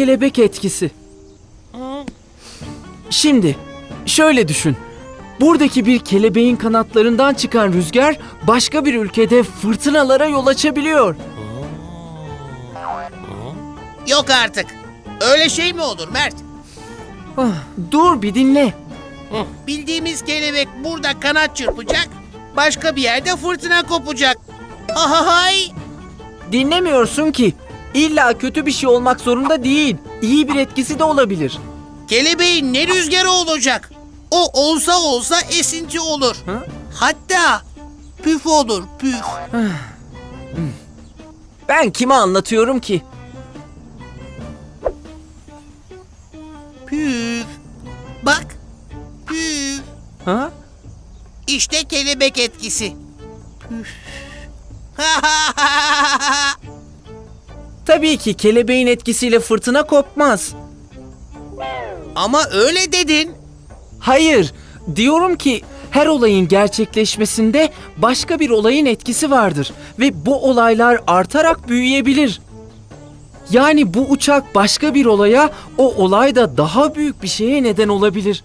kelebek etkisi. Şimdi şöyle düşün. Buradaki bir kelebeğin kanatlarından çıkan rüzgar başka bir ülkede fırtınalara yol açabiliyor. Yok artık. Öyle şey mi olur Mert? Ah, dur bir dinle. Bildiğimiz kelebek burada kanat çırpacak, başka bir yerde fırtına kopacak. Ahay! Dinlemiyorsun ki. İlla kötü bir şey olmak zorunda değil. İyi bir etkisi de olabilir. Kelebeğin ne rüzgarı olacak? O olsa olsa esinti olur. Ha? Hatta püf olur püf. Ben kime anlatıyorum ki? Püf. Bak. Püf. Ha? İşte kelebek etkisi. Püf. Tabii ki kelebeğin etkisiyle fırtına kopmaz. Ama öyle dedin. Hayır, diyorum ki her olayın gerçekleşmesinde başka bir olayın etkisi vardır ve bu olaylar artarak büyüyebilir. Yani bu uçak başka bir olaya, o olay da daha büyük bir şeye neden olabilir.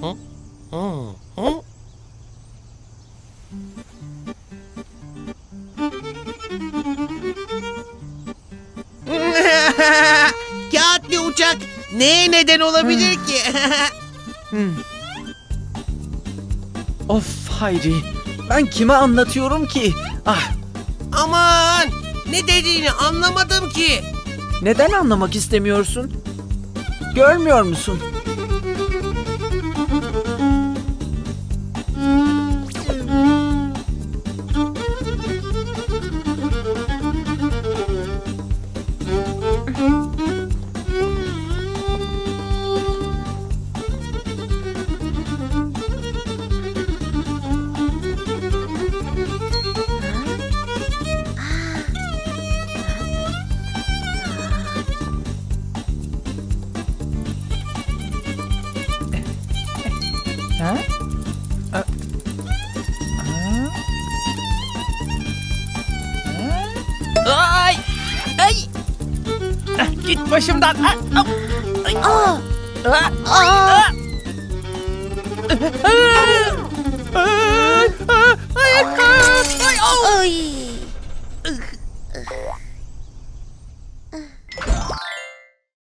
Kağıt bir uçak neye neden olabilir ki? Of Hayri, ben kime anlatıyorum ki? Ah, Aman ne dediğini anlamadım ki. neden anlamak istemiyorsun? Görmüyor musun? Ha? Ay! Ay! Ah, Git başımdan. Ah, ah, ay. Ah, ah, ah. Ah,